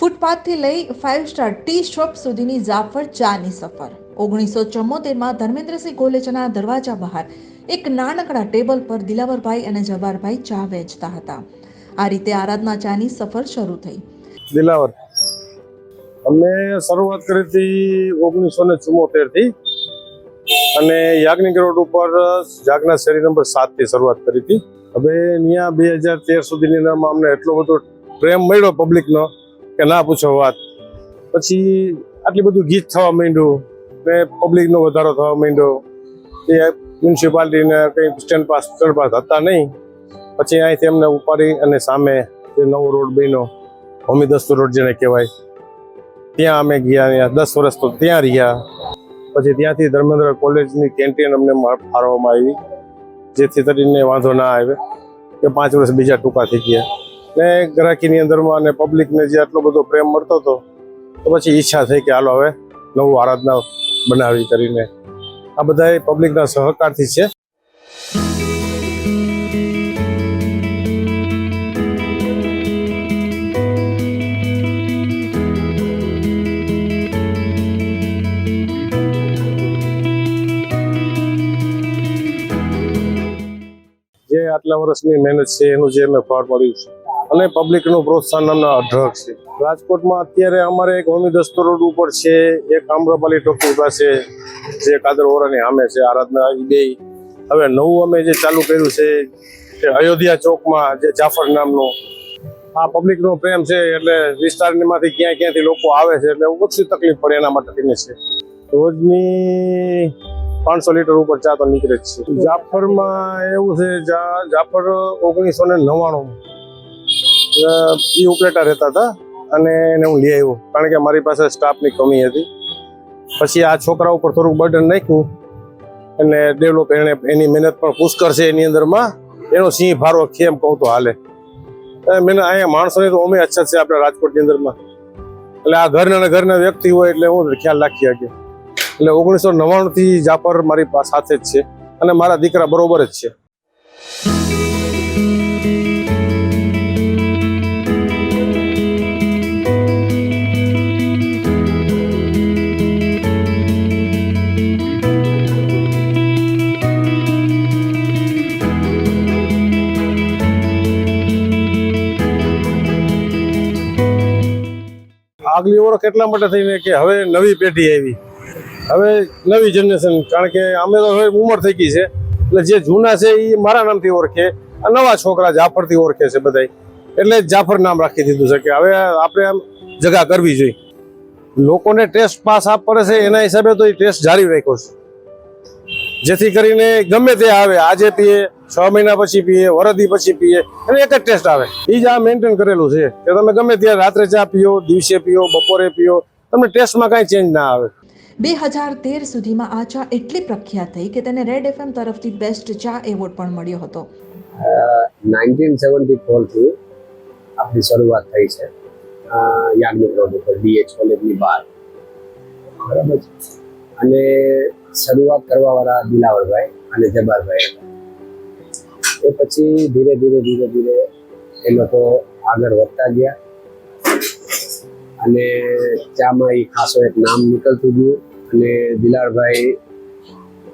ફૂટપાથથી લઈ five star T shop સુધીની જાફર ચાની સફર. ઓગણીસો ચુમ્મોતેરમાં ધર્મેન્દ્રસિંહ કોલેજના દરવાજા બહાર એક નાનકડા ટેબલ પર દિલાવરભાઈ અને જવારભાઈ ચા વેચતા હતા. આ રીતે આરાધના ચાની સફર શરૂ થઈ. દિલાવર, અમે શરૂઆત કરી હતી ઓગણીસો ને ચુમ્મોતેરથી અને યાજ્ઞિક રોડ ઉપર જાગના શેરી નંબર સાતથી શરૂઆત કરી હતી. હવે ત્યાં બે હજાર તેર સુધીની અમને એટલો બધો પ્રેમ મળ્યો પબ્લિકનો કે ના પૂછો વાત. પછી આટલી બધું ગીત થવા માંડ્યું ને પબ્લિકનો વધારો થવા માંડ્યો. એ મ્યુનિસિપાલિટીને કંઈ સ્ટેન્ડ પાસ સ્ટેન્ડ પાસ હતા નહીં. પછી અહીંથી અમને ઉપાડી અને સામે જે નવો રોડ બન્યો હોમી દસ્તુ રોડ જેને કહેવાય, ત્યાં અમે ગયા દસ વર્ષ તો ત્યાં રહ્યા. પછી ત્યાંથી ધર્મેન્દ્ર કોલેજની કેન્ટીન અમને ફાળવવામાં આવી. જેથી કરીને વાંધો ના આવે કે પાંચ વર્ષ બીજા ટૂંકા થઈ ગયા. ને ગ્રાહકીની અંદરમાં અને પબ્લિકને જે આટલો બધો પ્રેમ મળતો હતો, તો પછી ઈચ્છા થઈ કે હાલો હવે નવું આરાધના બનાવી કરીને આ બધા પબ્લિકના સહકારથી છે. જે આટલા વર્ષની મહેનત છે, એનું જે મેં ફળ મળ્યું છે. અને પબ્લિકનું પ્રોત્સાહન અમને અઢળક છે. રાજકોટમાં અત્યારે અમારે એક હોમી દસ્તો રોડ ઉપર છે, એક આમ્રપાલી ટોકી પાસે જે કાદર ઓરાની સામે છે, આરાધના બે. હવે નવું અમે જે ચાલુ કર્યું છે તે અયોધ્યા ચોકમાં જે જાફર નામનો. આ પબ્લિકનો પ્રેમ છે એટલે વિસ્તારમાંથી ક્યાં ક્યાંથી લોકો આવે છે એટલે ઓછી તકલીફ પડે એના માટે થઈને છે. રોજની પાંચસો લીટર ઉપર ચા તો નીકળે જ છે. જાફરમાં એવું છે જાફર ઓગણીસો ને નવ્વાણું એ ઉપલેટા રહેતા હતા અને એને હું લઈ આવ્યો. કારણ કે મારી પાસે સ્ટાફની કમી હતી. પછી આ છોકરા ઉપર થોડુંક બર્ડન નાખ્યું અને ડેવલપ એને એની મહેનત પણ પુષ્કર છે એની અંદરમાં. એનો સિંહ ફારો કેમ કહું તો હાલે. મેં અહીંયા માણસોની તો અમે અચ્છા છે આપણા રાજકોટની અંદરમાં. એટલે આ ઘરના ઘરના વ્યક્તિ હોય એટલે હું ખ્યાલ રાખી શકીએ એટલે ઓગણીસો નવ્વાણું થી જાફર મારી સાથે જ છે. અને મારા દીકરા બરોબર જ છે. આગલી ઓળખ એટલા માટે થઈને કે હવે નવી પેઢી આવી? હવે નવી જનરેશન કારણ કે અમે તો હવે ઉંમર થઈ ગઈ છે. એટલે જે જૂના છે એ મારા નામથી ઓળખે. આ નવા છોકરા જાફરથી ઓળખે છે બધા એટલે જાફર નામ રાખી દીધું છે કે હવે આપણે આમ જગા કરવી જોઈએ. લોકોને ટેસ્ટ પાસ આપ છે, એના હિસાબે તો એ ટેસ્ટ જારી રાખ્યો છે. જેથી કરીને ગમે તે આવે આજે પીએ છ મહિના પછી પીએ વરદી પછી પીએ અને એક જ ટેસ્ટ આવે. એ જ આ મેન્ટેન કરેલું છે કે તમે ગમે ત્યારે રાત્રે ચા પીઓ દિવસે પીઓ બપોરે પીઓ તમને ટેસ્ટમાં કાંઈ ચેન્જ ના આવે. બે હજાર તેર સુધીમાં આ ચા એટલી પ્રખ્યાત થઈ કે તેને રેડ એફએમ તરફથી બેસ્ટ ચા એવોર્ડ પણ મળ્યો હતો. નાઇન્ટીન સેવન્ટી ફોરથી આપણી શરૂઆત થઈ છે. યાજ્ઞિક રોડ ઉપર ડીએચ કોલેજની બહાર. બરાબર છે? અને શરૂઆત કરવાવાળા દિલાવરભાઈ અને જબારભાઈ એ પછી ધીરે ધીરે ધીરે ધીરે એ લોકો આગળ વધતા ગયા. અને ચામાં એ ખાસો એક નામ નીકળતું ગયું અને દિલાવરભાઈ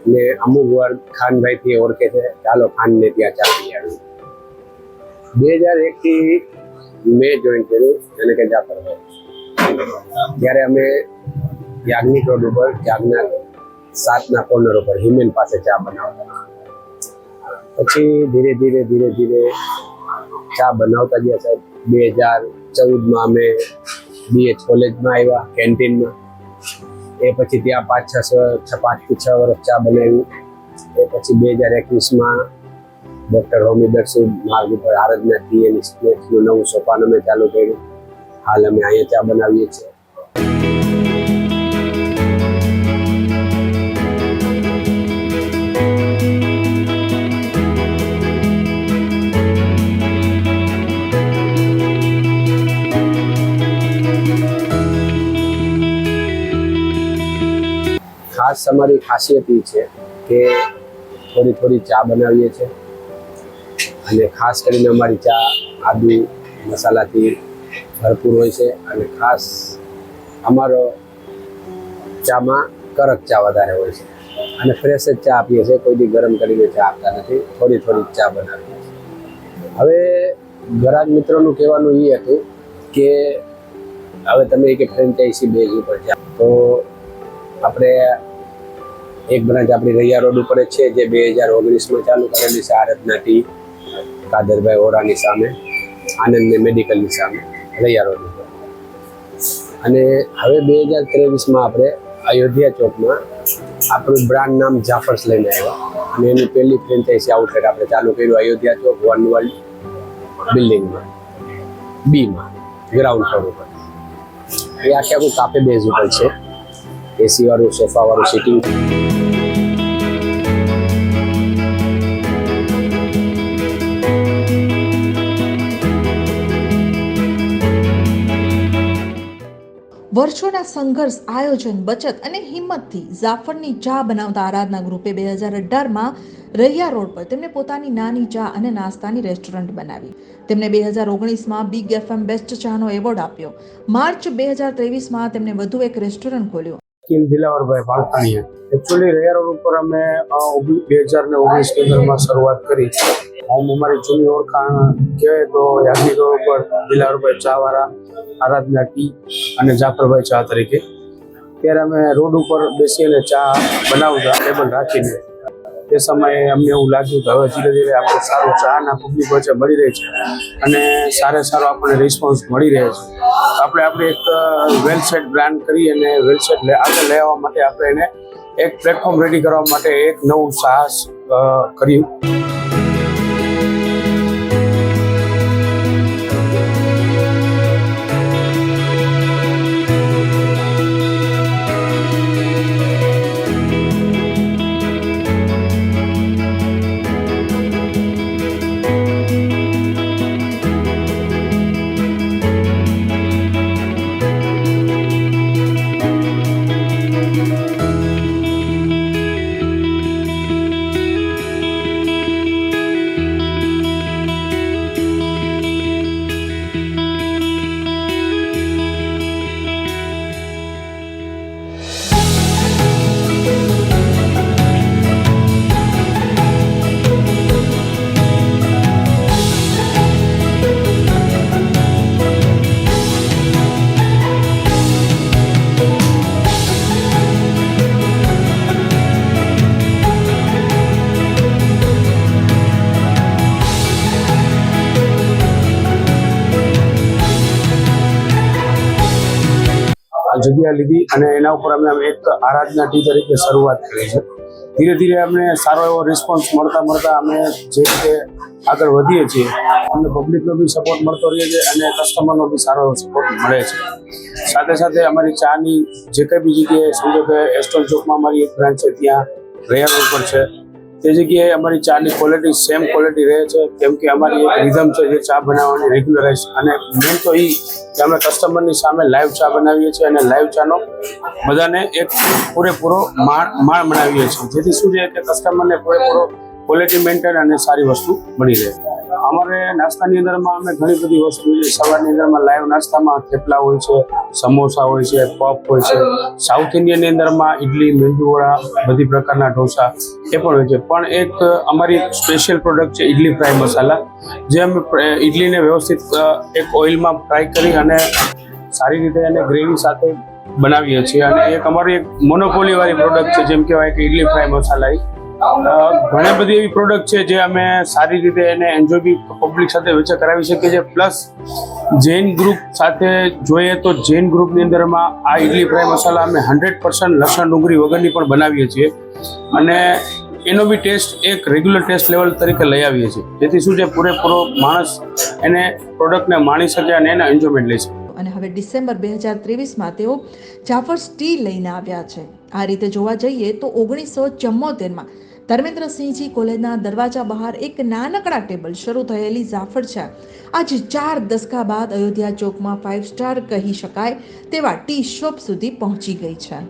ને અમુક વાર ખાનભાઈથી ઓળખે છે ચાલો ખાનને ત્યાં ચા પી આવી બે હજાર એકથી મેં જોઈન કર્યું એને કે જાફરભાઈ ત્યારે અમે યાજ્ઞિક રોડ ઉપર જાગના સાતના કોર્નર ઉપર હિમેન પાસે ચા બનાવતા. પછી ધીરે ધીરે ધીરે ધીરે ચા બનાવતા ગયા સાહેબ. બે હજાર ચૌદમાં અમે બીએચ કોલેજમાં આવ્યા, કેન્ટીનમાં. એ પછી ત્યાં પાંચ, છ છ પાંચથી છ વર્ષ ચા બનાવી એ પછી બે હજાર એકવીસમાં ડૉક્ટર હોમી દર્શુ માર્ગ ઉપર આરાધના થી એની સ્નેક્સનું નવું સોપાન અમે ચાલુ કર્યું. હાલ અમે અહીંયા ચા બનાવીએ છીએ. ખાસ અમારી ખાસિયત એ છે કે થોડી થોડી ચા બનાવીએ છીએ અને ખાસ કરીને અમારી ચા આદુ મસાલાથી ભરપૂર હોય છે અને ખાસ અમારો ચામાં કડક ચા વધારે હોય છે. અને ફ્રેશ જ ચા આપીએ છીએ, કોઈ દી ગરમ કરીને ચા આપતા નથી, થોડી થોડી ચા બનાવીએ છીએ. હવે ગ્રાહક મિત્રોનું કહેવાનું એ હતું કે હવે તમે કે ફ્રેન્ચાઇઝી બેઝ ઉપર છે તો આપણે એક બ્રાન્ચ આપણી રૈયા રોડ ઉપર જ છે, જે બે હજાર ઓગણીસમાં ચાલુ કરેલી છે આરતના ટી કાદરભાઈ ઓરાની સામે, આનંદને મેડિકલની સામે, રૈયા રોડ ઉપર. અને હવે બે હજાર ત્રેવીસમાં આપણે અયોધ્યા ચોકમાં આપણું બ્રાન્ડ નામ જાફર્સ લઈને આવ્યા. અને એની પહેલી ફ્રેન્ચાઇઝી આઉટલેટ આપણે ચાલુ કર્યું અયોધ્યા ચોક, વન વર્લ્ડ બિલ્ડિંગમાં. બીમાં ગ્રાઉન્ડ ફ્લોર ઉપર. એ આખે આખું કાફે બેઝ ઉપર છે. એસી વાળું સોફા વાળું સિટિંગ વર્ષોના સંઘર્ષ, આયોજન, બચત અને હિંમતથી જાફરની ચા બનાવતા આરાધના ગ્રુપે બે હજાર અઢારમાં રૈયા રોડ પર તેમને પોતાની નાની ચા અને નાસ્તાની રેસ્ટોરન્ટ બનાવી. તેમને બે હજાર ઓગણીસમાં બિગ એફએમ બેસ્ટ ચાનો એવોર્ડ આપ્યો. માર્ચ બે હજાર ત્રેવીસમાં તેમણે વધુ એક રેસ્ટોરન્ટ ખોલ્યું. વકીલ દિલાવરભાઈ પાલખાણીયા એકચ્યુઅલી રેયરોડ ઉપર અમે બે હજાર ને ઓગણીસ અંદરમાં શરૂઆત કરી. હું અમારી જૂની ઓળખાણ કહેવાય તો યાદગીર રોડ ઉપર દિલાવરભાઈ ચાવાળા આરાધના ટી અને જાફરભાઈ ચા તરીકે. ત્યારે અમે રોડ ઉપર બેસીને ચા બનાવતા, ટેબલ રાખીને. તે સમયે અમને એવું લાગ્યું કે હવે ધીરે ધીરે આપણે સારું ચાના પબ્લિક વચ્ચે મળી રહે છે. અને સારે સારો આપણને રિસ્પોન્સ મળી રહે છે. આપણે આપણે એક વેલસેટ બ્રાન્ડ કરી અને વેલસેટ આગળ લેવા માટે આપણે એને એક પ્લેટફોર્મ રેડી કરવા માટે એક નવું સાહસ કર્યું. જગ્યા લીધી અને એના ઉપર અમે એક આરાધના ટી તરીકે શરૂઆત કરી છે. ધીરે ધીરે અમને સારો એવો રિસ્પોન્સ મળતા મળતા અમે જે રીતે આગળ વધીએ છીએ, અમને પબ્લિકનો બી સપોર્ટ મળતો રહે છે અને કસ્ટમરનો બી સારો એવો સપોર્ટ મળે છે. સાથે સાથે અમારી ચાની જે કંઈ બી જગ્યાએ, સમજો કે એસ્ટોલ ચોકમાં અમારી એક બ્રાન્ચ છે, ત્યાં રેયર ઉપર છે. તે જગ્યાએ અમારી ચાની ક્વોલિટી સેમ ક્વોલિટી રહે છે, કેમ કે અમારી એક રિધમ છે જે ચા બનાવવાની રેગ્યુલરાઇઝ અને મેન તો એ કે અમે કસ્ટમરની સામે લાઈવ ચા બનાવીએ છીએ અને લાઈવ ચાનો બધાને એક પૂરેપૂરો માણ માણ બનાવીએ છીએ. જેથી શું છે કે કસ્ટમરને પૂરેપૂરો ક્વોલિટી મેન્ટેન અને સારી વસ્તુ મળી રહે. અમારે નાસ્તાની અંદરમાં અમે ઘણી બધી વસ્તુ છે સવારની અંદરમાં લાઈવ નાસ્તામાં થેપલા હોય છે, સમોસા હોય છે, પફ હોય છે. સાઉથ ઇન્ડિયનની અંદરમાં ઇડલી મેંદુવડા બધી પ્રકારના ઢોસા એ પણ હોય છે. પણ એક અમારી સ્પેશિયલ પ્રોડક્ટ છે ઇડલી ફ્રાય મસાલા, જે અમે ઇડલીને વ્યવસ્થિત એક ઓઇલમાં ફ્રાય કરી અને સારી રીતે એને ગ્રેવી સાથે બનાવીએ છીએ. અને એક અમારી એક મોનોપોલી વાળી પ્રોડક્ટ છે, જેમ કહેવાય કે ઇડલી ફ્રાય મસાલા ઘણી બધી એવી પ્રોડક્ટ છે જે અમે સારી રીતે એને એન્જોય બી પબ્લિક સાથે વેચે કરાવી શકીએ છીએ. પ્લસ જૈન ગ્રુપ સાથે જોઈએ તો જૈન ગ્રુપની અંદરમાં આ ઇડલી ફ્રાય મસાલા અમે હંડ્રેડ પર્સન્ટ લસણ, ડુંગળી વગરની પણ બનાવીએ છીએ. અને એનો બી ટેસ્ટ એક રેગ્યુલર ટેસ્ટ લેવલ તરીકે લઈ આવીએ છીએ. જેથી શું છે, પૂરેપૂરો માણસ એને પ્રોડક્ટને માણી શકે અને એને એન્જોયમેન્ટ લઈ શકે. અને હવે ડિસેમ્બર બે હજાર ત્રેવીસમાં તેઓ જાફર્સ ટી લઈને આવ્યા છે. આ રીતે જોવા જઈએ તો ઓગણીસો ચુમ્મોતેરમાં ધર્મેન્દ્રસિંહજી કોલેજના દરવાજા બહાર એક નાનકડા ટેબલ શરૂ થયેલી જાફર છે. આજે ચાર દસકા બાદ અયોધ્યા ચોકમાં ફાઇવ સ્ટાર કહી શકાય તેવા ટી શોપ સુધી પહોંચી ગઈ છે.